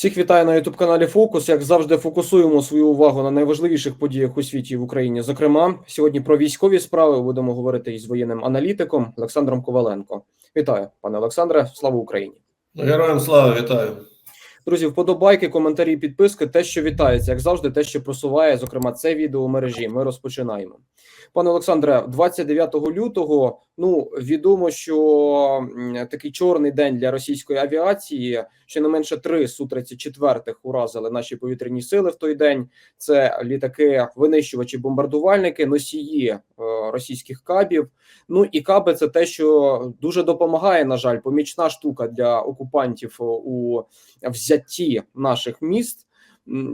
Всіх вітаю на youtube каналі Фокус. Як завжди, фокусуємо свою увагу на найважливіших подіях у світі і в Україні. Зокрема, сьогодні про військові справи будемо говорити із воєнним аналітиком Олександром Коваленко. Вітаю, пане Олександре. Слава Україні! Героям слава вітаю. Друзі, вподобайки, коментарі, підписки. Те, що вітається, як завжди, те, що просуває, зокрема, це відео мережі. Ми розпочинаємо. Пане Олександре, 29 лютого. Ну відомо, що такий чорний день для російської авіації. Щонайменше три су 34 уразили наші повітряні сили в той день. Це літаки, винищувачі, бомбардувальники, носії е, російських кабів. Ну і каби це те, що дуже допомагає. На жаль, помічна штука для окупантів е, у взятті наших міст.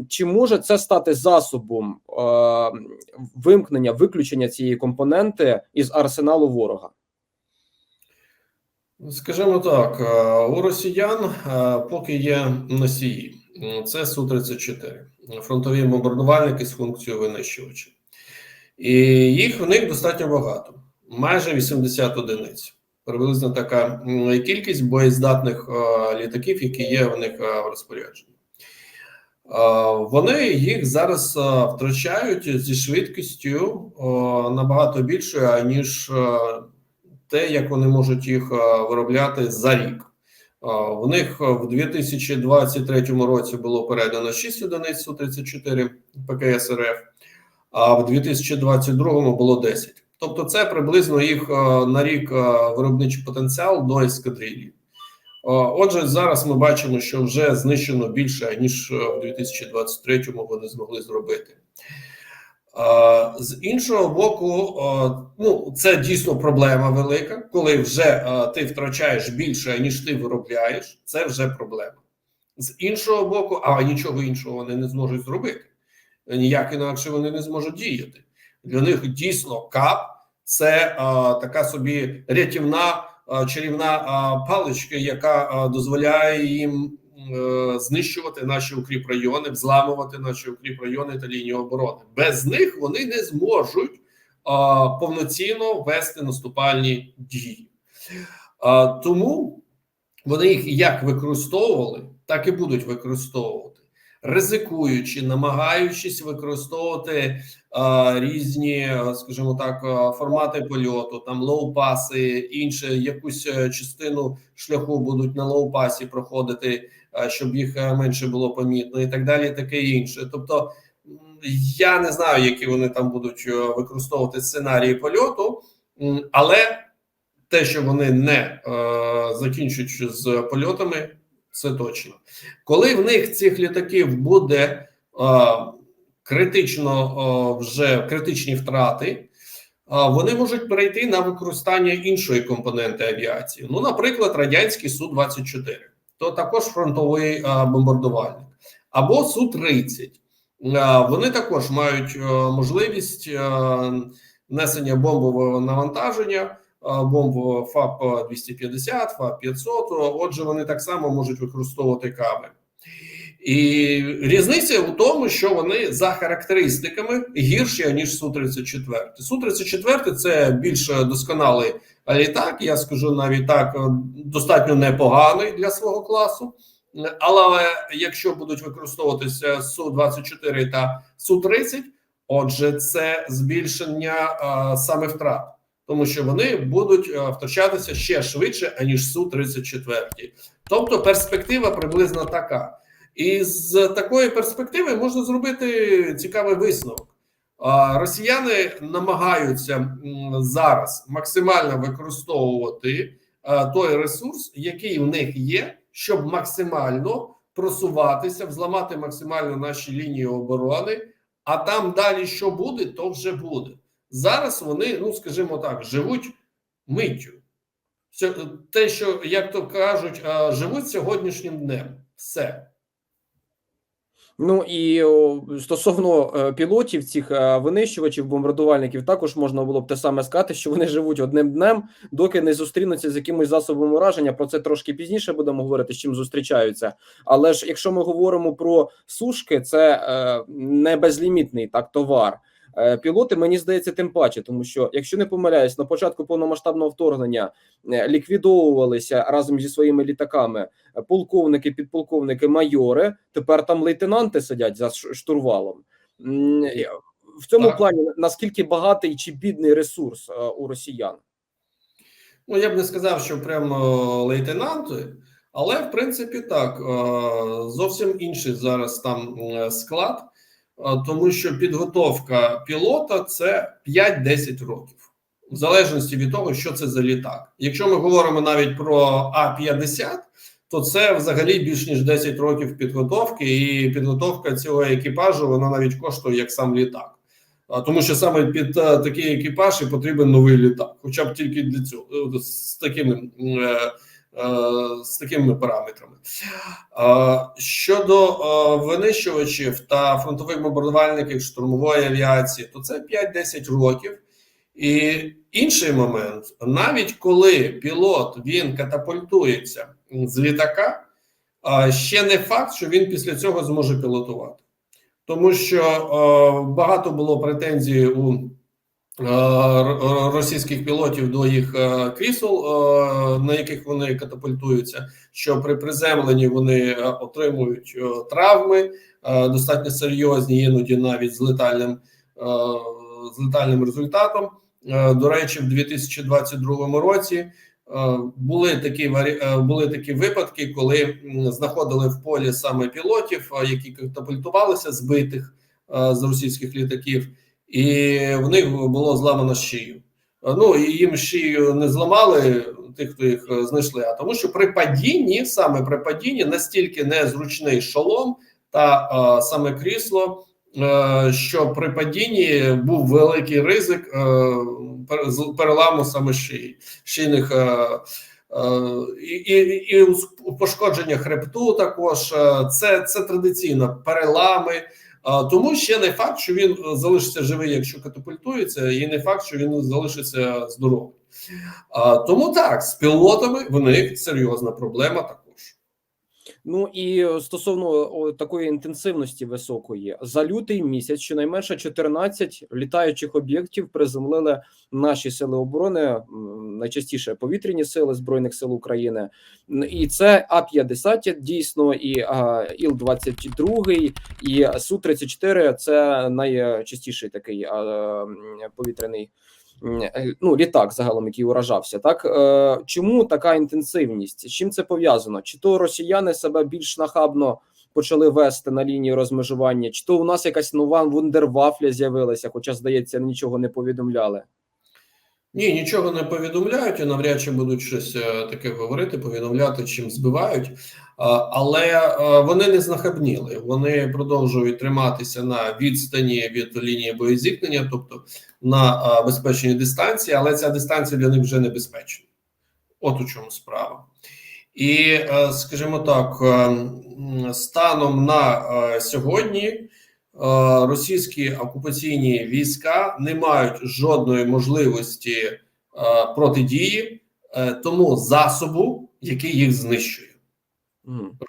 Чи може це стати засобом е, вимкнення, виключення цієї компоненти із арсеналу ворога? Скажімо так, е, у росіян е, поки є носії, це Су-34, фронтові бомбардувальники з функцією винищувача. І їх в них достатньо багато, майже 80 одиниць. Приблизно така кількість боєздатних е, літаків, які є в них в розпорядженні. Е, Вони їх зараз е, втрачають зі швидкістю е, набагато більшою, аніж те, як вони можуть їх виробляти за рік. В них в 2023 році було передано 6 одиниць Су-34 ПКС РФ, а в 2022 було 10. Тобто, це приблизно їх на рік виробничий потенціал до ескадрилії. Е, Отже, зараз ми бачимо, що вже знищено більше ніж е, в 2023-му вони змогли зробити. Е, З іншого боку, ну це дійсно проблема велика. Коли вже ти втрачаєш більше, ніж ти виробляєш, це вже проблема. З іншого боку, а нічого іншого вони не зможуть зробити. Ніяк інакше вони не зможуть діяти. Для них дійсно КАП це така собі рятівна чарівна е, паличка, яка е, дозволяє їм е, знищувати наші укріпрайони, взламувати наші укріпрайони та лінії оборони. Без них вони не зможуть е, повноцінно вести наступальні дії. Е, тому вони їх як використовували, так і будуть використовувати, ризикуючи, намагаючись використовувати е, різні, е, скажімо так, е, формати польоту, там лоу-паси, інше, якусь частину шляху будуть на лоу-пасі проходити, е, щоб їх менше було помітно, і так далі, таке інше. Тобто, я не знаю, які вони там будуть використовувати сценарії польоту, але те, що вони не е, закінчують з польотами, це точно. Коли в них цих літаків буде е, критично е, вже критичні втрати, е, вони можуть перейти на використання іншої компоненти авіації. Ну, наприклад, радянський су 24 то також фронтовий бомбардувальник, або су 30 Е, Вони також мають можливість несення бомбового навантаження е, бомб ФАП 250, ФАП 500. Отже, вони так само можуть використовувати каби. І різниця у тому, що вони за характеристиками гірші ніж су 34 Су 34 це більш досконалий літак. Я скажу навіть так, достатньо непоганий для свого класу. Але якщо будуть використовуватися су 24 та су 30 отже, це збільшення а, саме втрат, тому що вони будуть а, втрачатися ще швидше аніж су 34 Тобто перспектива приблизно така. І з такої перспективи можна зробити цікавий висновок. Росіяни намагаються зараз максимально використовувати а, той ресурс, який в них є, щоб максимально просуватися, взламати максимально наші лінії оборони. А там далі що буде, то вже буде. Зараз вони, ну скажімо так, живуть миттю. Те, що як то кажуть, живуть сьогоднішнім днем. Все. Ну і стосовно е, пілотів, цих е, винищувачів, бомбардувальників, також можна було б те саме сказати, що вони живуть одним днем, доки не зустрінуться з якимось засобом ураження. Про це трошки пізніше будемо говорити, з чим зустрічаються. Але ж якщо ми говоримо про сушки, це е, не безлімітний так товар. Е, Пілоти, мені здається, тим паче, тому що, якщо не помиляюсь, на початку повномасштабного вторгнення е, ліквідовувалися разом зі своїми літаками е, полковники, підполковники, майори. Тепер там лейтенанти сидять за штурвалом. В цьому Так. плані наскільки багатий чи бідний ресурс у росіян? Ну, я б не сказав, що прямо лейтенанти, але в принципі так, зовсім інший зараз там склад, тому що підготовка пілота це 5-10 років, в залежності від того, що це за літак. Якщо ми говоримо навіть про А-50, то це взагалі більш ніж 10 років підготовки, і підготовка цього екіпажу вона навіть коштує як сам літак. Тому що саме під е, такий екіпаж і потрібен новий літак, хоча б тільки для цього е, з такими е, е, з такими параметрами. Щодо е, винищувачів та фронтових бомбардувальників штурмової авіації, то це 5-10 років. І інший момент: навіть коли пілот він катапультується з літака, ще не факт, що він після цього зможе пілотувати тому що е, багато було претензій у е, російських пілотів до їх е, крісел, е, на яких вони катапультуються. Що при приземленні вони е, отримують е, травми е, достатньо серйозні, іноді навіть з летальним, е, з летальним результатом. Е, До речі, в 2022 році е, були такі е, були такі випадки, коли знаходили в полі саме пілотів, е, які катапультувалися збитих е, з російських літаків, і в них було зламано шию. Ну і їм шию не зламали тих, хто їх е, знайшли, а тому, що при падінні, саме при падінні, настільки незручний шолом та е, саме крісло, е, що при падінні був великий ризик е, переламу саме шиї, шийних е, і, і, і пошкодження хребту. Також це, це традиційно перелами. Тому ще не факт, що він е, залишиться живий, якщо катапультується, і не факт, що він залишиться здоровий. Тому так, з пілотами в них серйозна проблема. Ну і е, стосовно такої інтенсивності високої, за лютий місяць щонайменше 14 літаючих об'єктів приземлили наші сили оборони, найчастіше повітряні сили збройних сил України. І це А 50 дійсно, і Іл 22 і Су 34 Це найчастіший такий повітряний. Е, Ну, літак загалом, який уражався, так е, чому така інтенсивність? Чим це пов'язано? Чи то росіяни себе більш нахабно почали вести на лінії розмежування, чи то у нас якась нова вундервафля з'явилася, хоча, здається, нічого не повідомляли. Ні, нічого не повідомляють і навряд чи будуть щось е, таке говорити, повідомляти, чим збивають. Але е, вони не знахабніли. Вони продовжують триматися на відстані від лінії боєзіткнення, тобто на е, безпечній дистанції, але ця дистанція для них вже небезпечна. От у чому справа. І, скажімо так, е, станом на сьогодні російські окупаційні війська не мають жодної можливості е, протидії е, тому засобу, який їх знищує.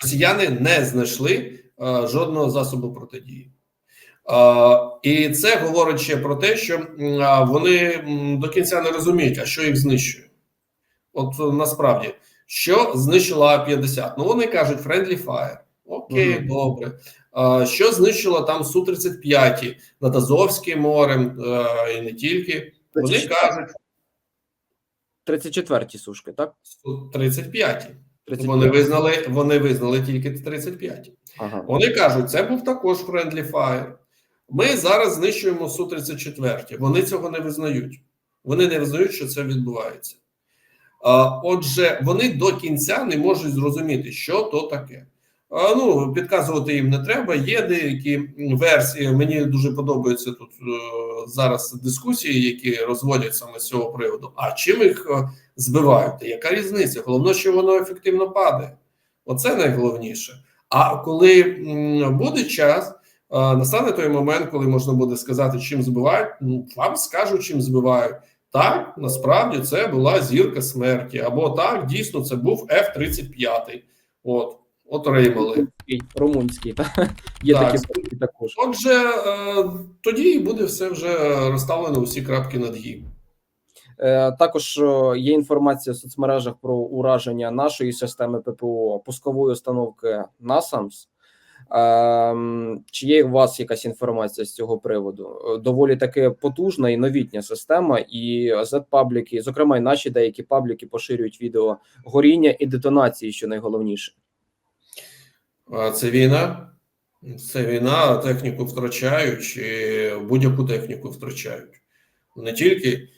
Росіяни не знайшли е, жодного засобу протидії. Е, і це говорить ще про те, що вони до кінця не розуміють, а що їх знищує. От е, насправді, що знищила А-50? Ну, вони кажуть friendly fire. Окей, Мгм. добре. Що знищила там Су-35 над Азовським морем е, і не тільки. Вони кажуть 34-ті сушки, так? Су-35. 35. Вони визнали, вони визнали тільки 35. Ага. Вони кажуть, це був також friendly fire. Ми зараз знищуємо Су-34. Вони цього не визнають. Вони не визнають, що це відбувається. Отже, вони до кінця не можуть зрозуміти, що то таке. Ну, підказувати їм не треба. Є деякі версії. Мені дуже подобаються тут е, зараз дискусії, які розводять саме з цього приводу. А чим їх е, збивають? Яка різниця? Головне, що воно ефективно падає. Оце найголовніше. А коли буде час, е, настане той момент, коли можна буде сказати, чим збивають. Ну вам скажуть, чим збивають. Так, насправді це була зірка смерті, або так, дійсно, це був F-35. От отримали. Румунський, та? є Так. такі пункти також. Отже, е, тоді буде все вже розставлено усі крапки над «і». Е, Також е, є інформація в соцмережах про ураження нашої системи ППО пускової установки NASAMS. Ем, Чи є у вас якась інформація з цього приводу? Доволі таки потужна і новітня система, і Z-пабліки, зокрема, і наші деякі пабліки поширюють відео горіння і детонації, що найголовніше. Це війна. Це війна, техніку втрачають, і будь-яку техніку втрачають. Не тільки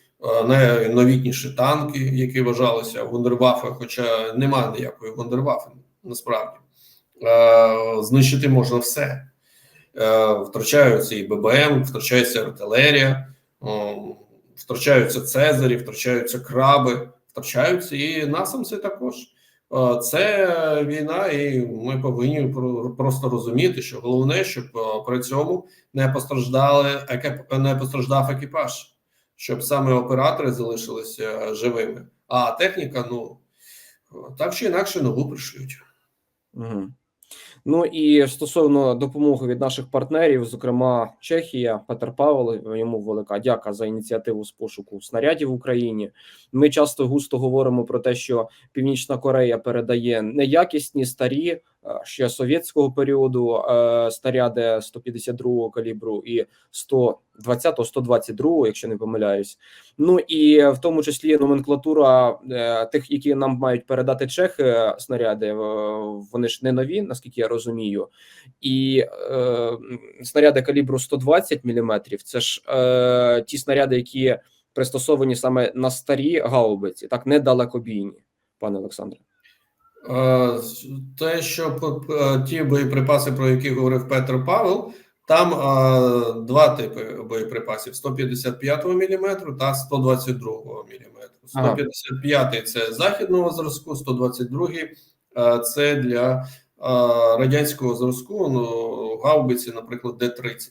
найновітніші танки, які вважалися вундервафи, хоча немає ніякої вундервафи, насправді. Знищити можна все. Е, Втрачаються і ББМ, втрачається артилерія, втрачаються Цезарі, втрачаються краби, втрачаються і насамси також. Е, Це війна, і ми повинні про- просто розуміти, що головне, щоб е, при цьому не постраждали не постраждав екіпаж, щоб саме оператори залишилися живими. А техніка, ну так чи інакше, нову пришлють. Угу. Ну і стосовно допомоги від наших партнерів, зокрема Чехія, Петр Павел, йому велика дяка за ініціативу з пошуку снарядів в Україні. Ми часто густо говоримо про те, що Північна Корея передає неякісні старі ще совєтського періоду е, снаряди 152 калібру і 120 122 якщо не помиляюсь. Ну і в тому числі номенклатура е, тих, які нам мають передати чехи снаряди, е, вони ж не нові, наскільки я розумію. І е, снаряди калібру 120 мм – це ж е, ті снаряди, які пристосовані саме на старі гаубиці, так не далекобійні, пане Олександре. Е, Те, що п- ті боєприпаси, про які говорив Петр Павел, там е, два типи боєприпасів: 155 мм та 122 мм. Ага. 155 це західного зразку, 122 е, це для е, радянського зразку, ну, гаубиці, наприклад, Д-30.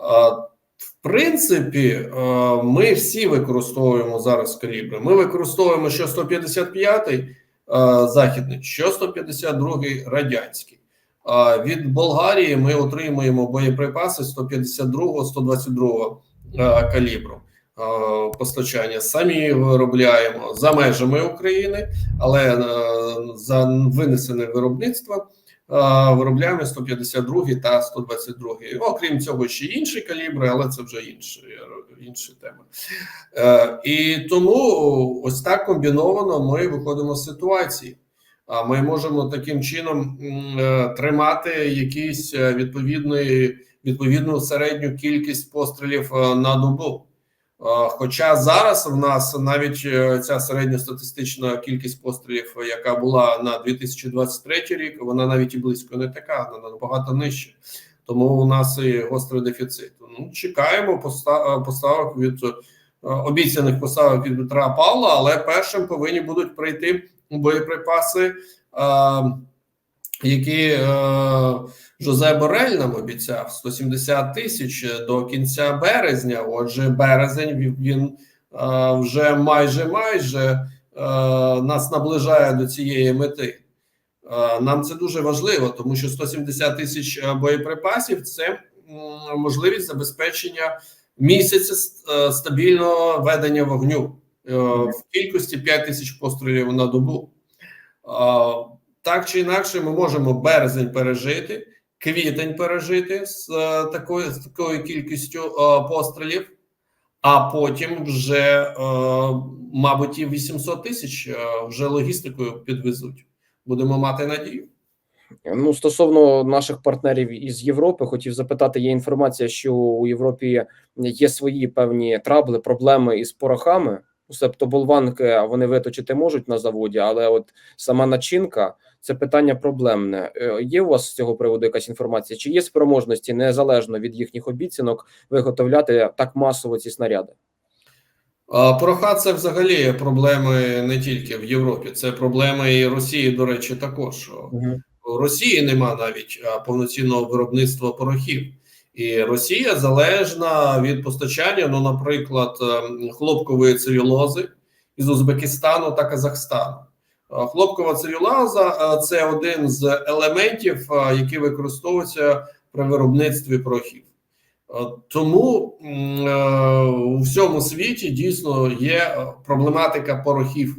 Е, В принципі, е, ми всі використовуємо зараз калібри. Ми використовуємо що 155 е, західний, що 152 радянський. А від Болгарії ми отримуємо боєприпаси 152 122 е, калібру е, постачання. Самі виробляємо за межами України, але е, за винесене виробництво е, виробляємо 152 та 122. Окрім цього, ще інші калібри, але це вже інші, інші теми. Е, І тому ось так комбіновано ми виходимо з ситуації. А ми можемо таким чином е, тримати якісь е, відповідної відповідну середню кількість пострілів е, на добу. Е, Хоча зараз в нас навіть е, ця середньостатистична кількість пострілів, яка була на 2023 рік, вона навіть і близько не така, вона набагато нижче. Тому у нас і гострий дефіцит. Ну чекаємо е, поставок від обіцяних поставок від Петра Павла, але першим повинні будуть прийти боєприпаси, які е, Жозе Борель нам обіцяв 170 тисяч до кінця березня. Отже, березень він- е, вже майже майже е, нас наближає до цієї мети. Нам це дуже важливо, тому що 170 тисяч боєприпасів це можливість забезпечення місяця стабільного ведення вогню в кількості 5 тисяч пострілів на добу. Так чи інакше, ми можемо березень пережити, квітень пережити з е, такою, з такою кількістю е, пострілів, а потім вже, е, мабуть, і 800 тисяч вже логістикою підвезуть. Будемо мати надію. Ну, стосовно наших партнерів із Європи, хотів запитати, є інформація, що у Європі є свої певні трабли, проблеми із порохами. Себто болванки вони виточити можуть на заводі, але от сама начинка це питання проблемне. Е, Є у вас з цього приводу якась інформація? Чи є спроможності незалежно від їхніх обіцянок виготовляти так масово ці снаряди? Пороха це взагалі проблеми не тільки в Європі, це проблеми і Росії, до речі, також. У Росії нема навіть повноцінного виробництва порохів, і Росія залежна від постачання, ну, наприклад, ем, хлопкової целюлози із Узбекистану та Казахстану. Е, Хлопкова целюлаза е, це один з елементів, е, які використовуються при виробництві порохів. Тому у всьому світі дійсно є проблематика порохів.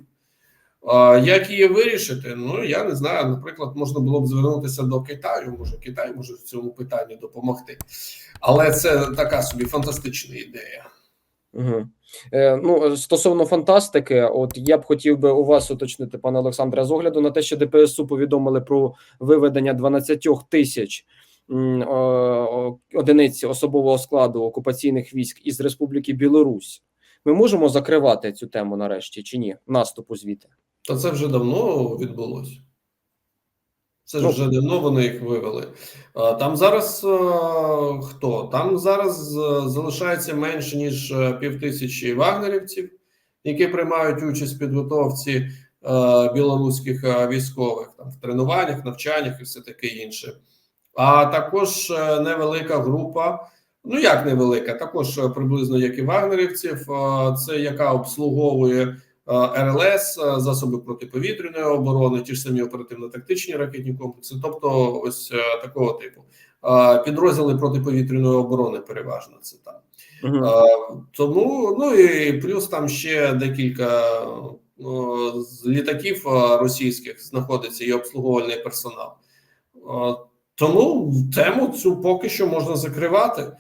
Як її вирішити? Ну я не знаю. Наприклад, можна було б звернутися до Китаю. Може, Китай може в цьому питанні допомогти, але це така собі фантастична ідея. Угу. Е, ну, стосовно фантастики, от я б хотів би у вас уточнити, пане Олександре, з огляду на те, що ДПСУ повідомили про виведення 12 тисяч одиниць особового складу окупаційних військ із Республіки Білорусь. Ми можемо закривати цю тему нарешті чи ні? Наступу звідти? Та це вже давно відбулося. Це ж Ну. вже давно вони їх вивели. Там зараз хто? Там зараз е, залишається менше ніж е, півтисячі вагнерівців, які приймають участь в підготовці е, білоруських військових там в тренуваннях, навчаннях і все таке інше. А також невелика група. Ну як невелика, також приблизно як і вагнерівців, це яка обслуговує РЛС, е, засоби протиповітряної оборони, ті ж самі оперативно-тактичні ракетні комплекси, тобто ось е, такого типу. Е, Підрозділи протиповітряної оборони переважно це там. Угу. Е, Тому ну і плюс там ще декілька е, з літаків е, російських знаходиться і обслуговувальний персонал. Е, Тому тему цю поки що можна закривати.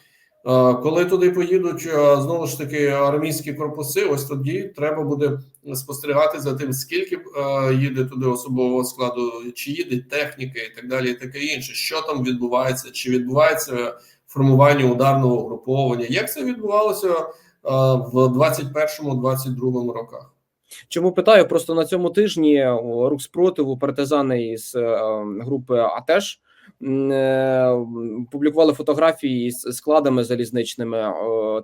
Е, Коли туди поїдуть е, знову ж таки армійські корпуси, ось тоді треба буде спостерігати за тим, скільки е, їде туди особового складу, чи їде техніки і так далі, і таке інше. Що там відбувається, чи відбувається формування ударного угруповання, як це відбувалося в 21-22 роках. Чому питаю? Просто на цьому тижні рух спротиву партизани із групи АТЕШ публікували фотографії з складами залізничними.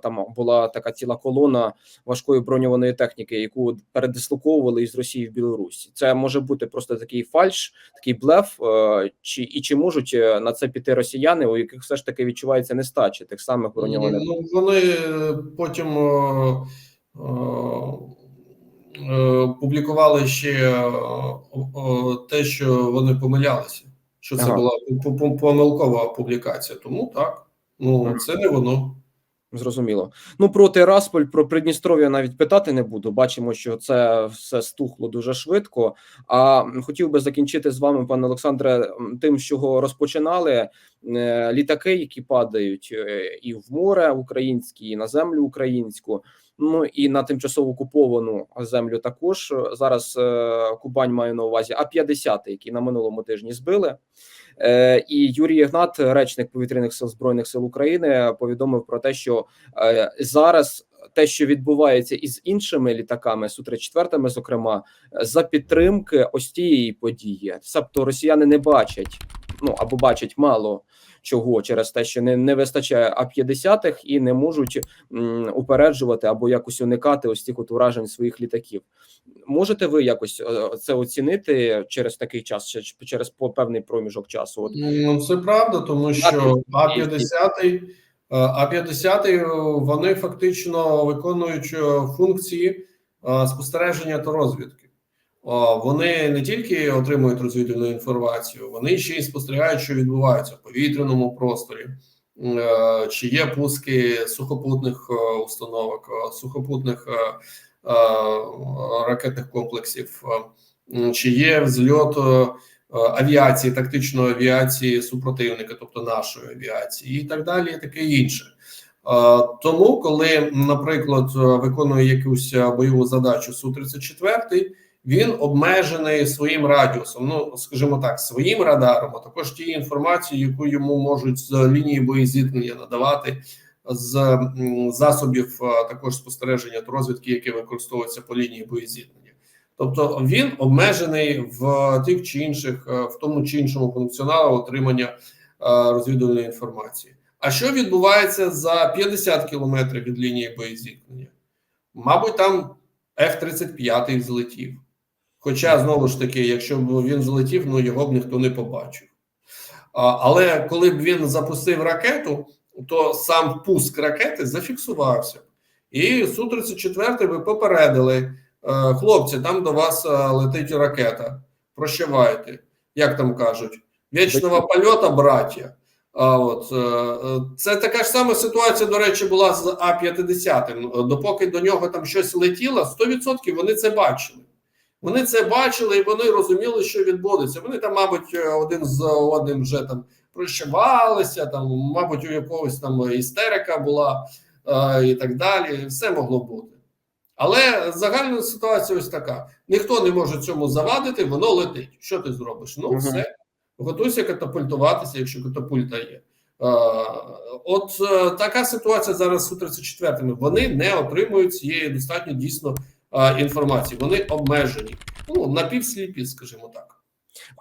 Там була така ціла колона важкої броньованої техніки, яку передислоковували із Росії в Білорусь. Це може бути просто такий фальш, такий блеф. е, Чи і чи можуть е, на це піти росіяни, у яких все ж таки відчувається нестача тих самих броньованих? Ну, вони е, потім е, е, е, публікували ще е, те, що вони помилялися, що це Ага. була по- по- помилкова публікація. Тому так, ну це не воно. Зрозуміло. Ну про Тирасполь, про Придністров'я навіть питати не буду. Бачимо, що це все стухло дуже швидко. А хотів би закінчити з вами, пане Олександре, тим, з чого розпочинали Е, літаки, які падають е, і в море українське, і на землю українську. Ну і на тимчасово окуповану землю також зараз е, Кубань має на увазі А 50 які на минулому тижні збили. Е, І Юрій Ігнат, речник повітряних сил збройних сил України, повідомив про те, що е, зараз те, що відбувається із іншими літаками, су 34 зокрема, за підтримки ось тієї події, тобто росіяни не бачать. Ну або бачать мало чого через те, що не, не вистачає а 50 х і не можуть м, упереджувати або якось уникати ось цих от уражень своїх літаків. Можете ви якось е, це оцінити через такий час, чи через певний проміжок часу? От Ну, це правда, тому що А-50, А-50 вони фактично виконують е, функції е, спостереження та розвідки. О, Вони не тільки отримують розвідувальну інформацію, вони ще й спостерігають, що відбувається в повітряному просторі, е, чи є пуски сухопутних е, установок, е, сухопутних е, е, ракетних комплексів, е, чи є взльот е, авіації, тактичної авіації супротивника, тобто нашої авіації, і так далі, і таке інше. Е, Тому, коли, наприклад, е, виконує якусь е, бойову задачу су 34 він обмежений своїм радіусом. Ну скажімо так, своїм радаром, а також тією інформацією, яку йому можуть з лінії боєзіткнення надавати з засобів також спостереження та розвідки, які використовуються по лінії боєзіткнення. Тобто він обмежений в тих чи інших, е, в тому чи іншому функціоналу отримання е, розвідувальної інформації. А що відбувається за 50 кілометрів від лінії боєзіткнення? Мабуть, там F-35 злетів. Хоча, знову ж таки, якщо б він злетів, ну його б ніхто не побачив. Але коли б він запустив ракету, то сам пуск ракети зафіксувався. І Су-34 би попередили е, хлопці, там до вас е, летить ракета. Прощавайте, як там кажуть, вічного польота, браття. А от е, це така ж сама ситуація, до речі, була з А-50. Допоки до нього там щось летіло, 100% вони це бачили. Вони це бачили і вони розуміли, що відбудеться. Вони там, мабуть, один з одним вже там прощавалися, там, мабуть, у якогось там істерика була е, і так далі. Все могло бути. Але загальна ситуація ось така: ніхто не може цьому завадити, воно летить. Що ти зробиш? Ну, все, готуйся катапультуватися, якщо катапульта є. Е, От е, така ситуація зараз з Су-34. Вони не отримують цієї достатньо дійсно е, інформації. Вони обмежені. Ну, напівсліпі, скажімо так.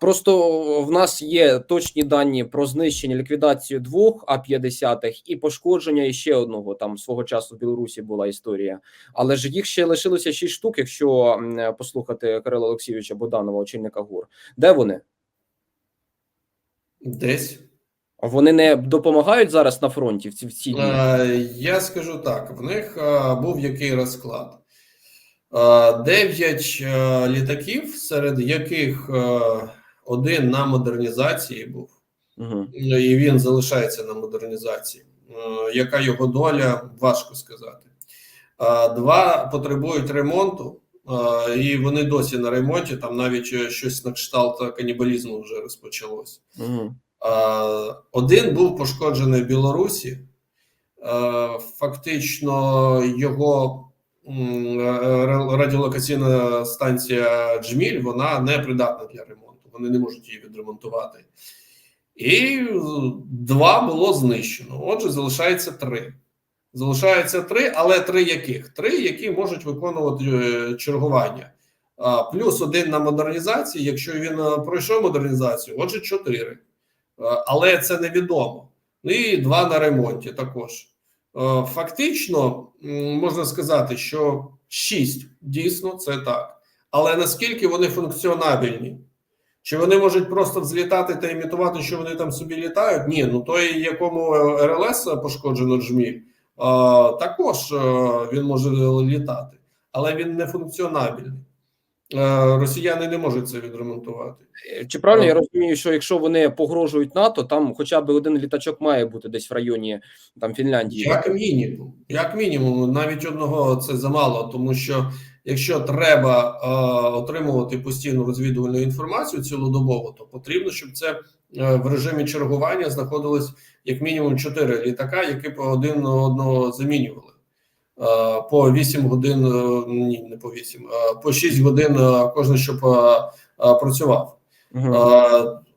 Просто в нас є точні дані про знищення, ліквідацію двох А-50 і пошкодження іще одного. Там свого часу в Білорусі була історія, але ж їх ще лишилося шість штук. Якщо послухати Кирила Олексійовича Боданова, очільника ГУР, де вони? Десь. Вони не допомагають зараз на фронті в ці в ці дні? Е, Я скажу так: в них е, був який розклад. Е, Дев'ять е, літаків, серед яких е, один на модернізації був, Угу. І він залишається на модернізації. Яка його доля, важко сказати. Два потребують ремонту, і вони досі на ремонті. Там навіть щось на кшталт канібалізму вже розпочалось. Угу. Один був пошкоджений в Білорусі. Фактично, його радіолокаційна станція Джміль вона не придатна для ремонту. Вони не можуть її відремонтувати. І е, два було знищено. Отже, залишається три. Залишається три, але три яких? Три, які можуть виконувати е, чергування. Плюс один на модернізації. Якщо він е, пройшов модернізацію, отже, чотири. Е, але це невідомо. Ну і два на ремонті також. Е, Фактично, можна сказати, що шість дійсно це так. Але наскільки вони функціонабельні? Чи вони можуть просто взлітати та імітувати, що вони там собі літають? Ні, ну той, якому е, РЛС пошкоджено джміль, е, також він може літати, але він не функціонабельний. Е, Росіяни не можуть це відремонтувати. Чи правильно я розумію, що якщо вони погрожують НАТО, там хоча б один літачок має бути десь в районі там Фінляндії? Як мінімум, як мінімум, навіть одного це замало, тому що якщо треба е, отримувати постійну розвідувальну інформацію цілодобово, то потрібно, щоб це е, в режимі чергування знаходилось як мінімум 4 літака, які по один одного замінювали. Е, по 8 годин, е, ні, не по 8, е, по 6 годин кожен, щоб працював. Угу.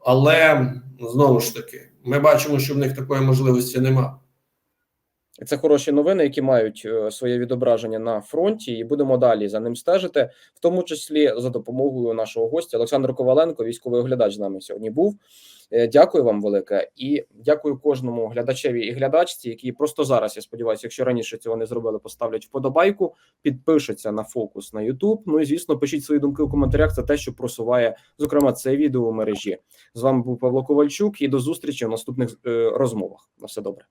Але знову ж таки, ми бачимо, що в них такої можливості немає. Це хороші новини, які мають е, своє відображення на фронті, і будемо далі за ним стежити, в тому числі за допомогою нашого гостя Олександр Коваленко, військовий оглядач з нами сьогодні був. Е, Дякую вам велике і дякую кожному глядачеві і глядачці, які просто зараз, я сподіваюся, якщо раніше цього не зробили, поставлять вподобайку, підпишуться на фокус на YouTube. Ну і звісно, пишіть свої думки у коментарях. Це те, що просуває зокрема це відео у мережі. З вами був Павло Ковальчук, і до зустрічі в наступних е, розмовах. На все добре.